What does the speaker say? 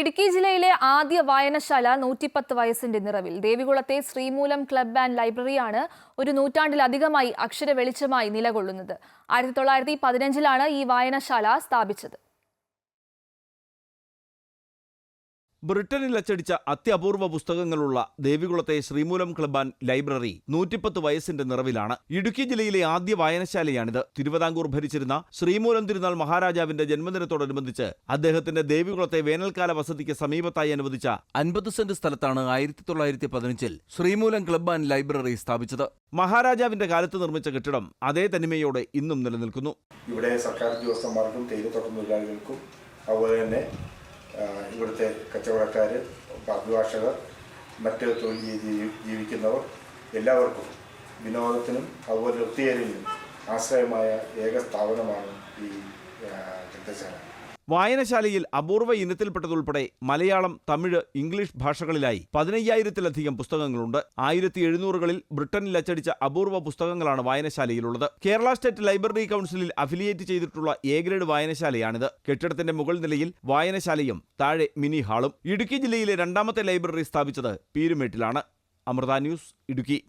ഇടുക്കി ജില്ലയിലെ ആദ്യ വായനശാല നൂറ്റിപ്പത്ത് വയസ്സിന്റെ നിറവിൽ. ദേവികുളത്തെ ശ്രീമൂലം ക്ലബ് ആൻഡ് ലൈബ്രറിയാണ് ഒരു നൂറ്റാണ്ടിലധികമായി അക്ഷര വെളിച്ചമായി നിലകൊള്ളുന്നത്. ആയിരത്തി തൊള്ളായിരത്തി പതിനഞ്ചിലാണ് ഈ വായനശാല സ്ഥാപിച്ചത്. ബ്രിട്ടനിൽ അച്ചടിച്ച അത്യപൂർവ പുസ്തകങ്ങളുള്ള ദേവികുളത്തെ ശ്രീമൂലം ക്ലബ് ലൈബ്രറി നൂറ്റിപ്പത്ത് വയസ്സിന്റെ നിറവിലാണ്. ഇടുക്കി ജില്ലയിലെ ആദ്യ വായനശാലയാണിത്. തിരുവിതാംകൂർ ഭരിച്ചിരുന്ന ശ്രീമൂലം തിരുനാൾ മഹാരാജാവിന്റെ ജന്മദിനത്തോടനുബന്ധിച്ച് അദ്ദേഹത്തിന്റെ ദേവികുളത്തെ വേനൽക്കാല വസതിക്ക് സമീപത്തായി അനുവദിച്ച അൻപത് സെന്റ് സ്ഥലത്താണ് ആയിരത്തി തൊള്ളായിരത്തി പതിനഞ്ചിൽ ശ്രീമൂലം ക്ലബ് ആൻഡ് ലൈബ്രറി സ്ഥാപിച്ചത്. മഹാരാജാവിന്റെ കാലത്ത് നിർമ്മിച്ച കെട്ടിടം അതേ തനിമയോടെ ഇന്നും നിലനിൽക്കുന്നു. ഇവിടെ സർക്കാർ ഉദ്യോഗസ്ഥന്മാർക്കും തേയിലത്തോട്ടം തൊഴിലാളികൾക്കും അതുപോലെ തന്നെ ഇവിടുത്തെ കച്ചവടക്കാർ അഭിഭാഷകർ മറ്റ് തൊഴിൽ ജീവിക്കുന്നവർ എല്ലാവർക്കും വിനോദത്തിനും അതുപോലെ ഒത്തുചേരലിനും ആശ്രയമായ ഏക സ്ഥാപനമാണ് ഈ ഗ്രന്ഥശാല വായനശാലയിൽ അപൂർവ ഇനത്തിൽപ്പെട്ടതുൾപ്പെടെ മലയാളം തമിഴ് ഇംഗ്ലീഷ് ഭാഷകളിലായി പതിനയ്യായിരത്തിലധികം പുസ്തകങ്ങളുണ്ട്. ആയിരത്തി എഴുന്നൂറുകളിൽ ബ്രിട്ടനിൽ അച്ചടിച്ച അപൂർവ പുസ്തകങ്ങളാണ് വായനശാലയിലുള്ളത്. കേരള സ്റ്റേറ്റ് ലൈബ്രറി കൗൺസിലിൽ അഫിലിയേറ്റ് ചെയ്തിട്ടുള്ള എ ഗ്രേഡ് വായനശാലയാണിത്. കെട്ടിടത്തിന്റെ മുകൾ നിലയിൽ വായനശാലയും താഴെ മിനി ഹാളും. ഇടുക്കി ജില്ലയിലെ രണ്ടാമത്തെ ലൈബ്രറി സ്ഥാപിച്ചത് പീരുമേട്ടിലാണ്. അമൃത ന്യൂസ് ഇടുക്കി.